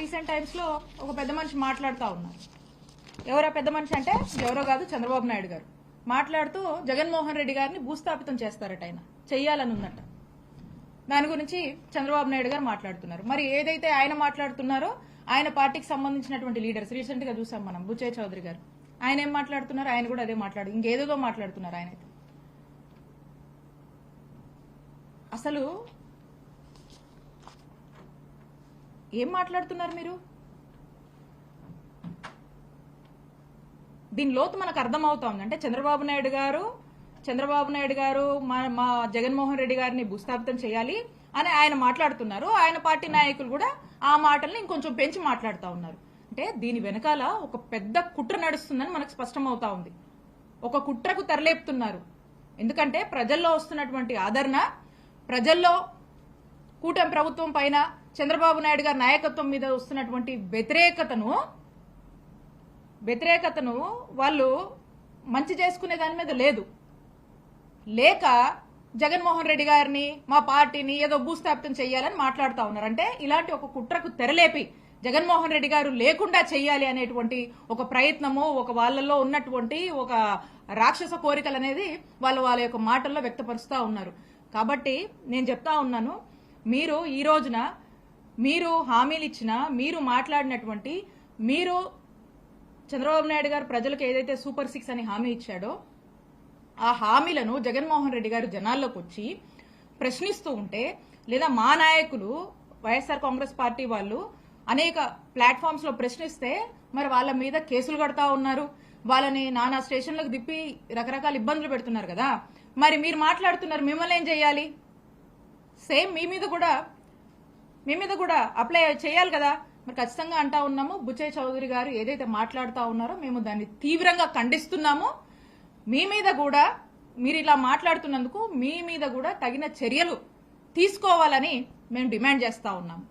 Recent టైమ్స్లో ఒక పెద్ద మనిషి మాట్లాడుతూ ఉన్నారు. ఎవరో పెద్ద మనిషి అంటే? ఎవరో కాదు చంద్రబాబు నాయుడు గారు. మాట్లాడుతూ జగన్మోహన్ రెడ్డి గారిని భూస్థాపితం చేస్తారట ఆయన. చెయ్యాలని ఉందట. దాని గురించి చంద్రబాబు నాయుడు గారు మాట్లాడుతున్నారు. మరి ఏదైతే ఆయన మాట్లాడుతున్నారో ఆయన పార్టీకి సంబంధించినటువంటి లీడర్స్ రీసెంట్గా చూసాం మనం బుచ్చయ్య చౌదరి గారు. ఆయన ఏం మాట్లాడుతున్నారు? ఆయన కూడా అదే మాట్లాడు ఇంకేదేదో మాట్లాడుతున్నారు ఆయన అయితే. అసలు ఏం మాట్లాడుతున్నారు మీరు? దీని లోతు మనకు అర్థమవుతోంది అంటే చంద్రబాబు నాయుడు గారు చంద్రబాబు నాయుడు గారు మా మా జగన్మోహన్ రెడ్డి గారిని భూస్థాపితం చేయాలి అని ఆయన మాట్లాడుతున్నారు. ఆయన పార్టీ నాయకులు కూడా ఆ మాటల్ని ఇంకొంచెం పెంచి మాట్లాడుతూ ఉన్నారు. అంటే దీని వెనకాల ఒక పెద్ద కుట్ర నడుస్తుందని మనకు స్పష్టమవుతా ఉంది. ఒక కుట్రకు తెరలేపుతున్నారు. ఎందుకంటే ప్రజల్లో వస్తున్నటువంటి ఆదరణ ప్రజల్లో కూటమి ప్రభుత్వం పైన చంద్రబాబు నాయుడు గారి నాయకత్వం మీద వస్తున్నటువంటి వ్యతిరేకతను వ్యతిరేకతను వాళ్ళు మంచి చేసుకునే దాని మీద లేదు. లేక జగన్మోహన్ రెడ్డి గారిని మా పార్టీని ఏదో భూస్థాపితం చేయాలని మాట్లాడుతూ ఉన్నారు. అంటే ఇలాంటి ఒక కుట్రకు తెరలేపి జగన్మోహన్ రెడ్డి గారు లేకుండా చేయాలి అనేటువంటి ఒక ప్రయత్నము ఒక వాళ్ళల్లో ఉన్నటువంటి ఒక రాక్షస కోరికలు అనేది వాళ్ళు వాళ్ళ యొక్క మాటల్లో వ్యక్తపరుస్తూ ఉన్నారు. కాబట్టి నేను చెప్తా ఉన్నాను మీరు ఈ రోజున మీరు హామీలు ఇచ్చిన మీరు మాట్లాడినటువంటి మీరు చంద్రబాబు నాయుడు గారు ప్రజలకు ఏదైతే సూపర్ సిక్స్ అని హామీ ఇచ్చాడో ఆ హామీలను జగన్మోహన్ రెడ్డి గారు జనాల్లోకి వచ్చి ప్రశ్నిస్తూ ఉంటే లేదా మా నాయకులు వైఎస్ఆర్ కాంగ్రెస్ పార్టీ వాళ్ళు అనేక ప్లాట్ఫామ్స్లో ప్రశ్నిస్తే మరి వాళ్ళ మీద కేసులు కడతా ఉన్నారు. వాళ్ళని నానా స్టేషన్లకు దిప్పి రకరకాల ఇబ్బందులు పెడుతున్నారు కదా. మరి మీరు మాట్లాడుతున్నారు మిమ్మల్ని ఏం చేయాలి? సేమ్ మీ మీద కూడా మీ మీద కూడా అప్లై చేయాలి కదా. మరి ఖచ్చితంగా అంటా ఉన్నాము. బుచ్చయ్య చౌదరి గారు ఏదైతే మాట్లాడుతూ ఉన్నారో మేము దాన్ని తీవ్రంగా ఖండిస్తున్నాము. మీ మీద కూడా మీరు ఇలా మాట్లాడుతున్నందుకు మీ మీద కూడా తగిన చర్యలు తీసుకోవాలని మేము డిమాండ్ చేస్తూ ఉన్నాము.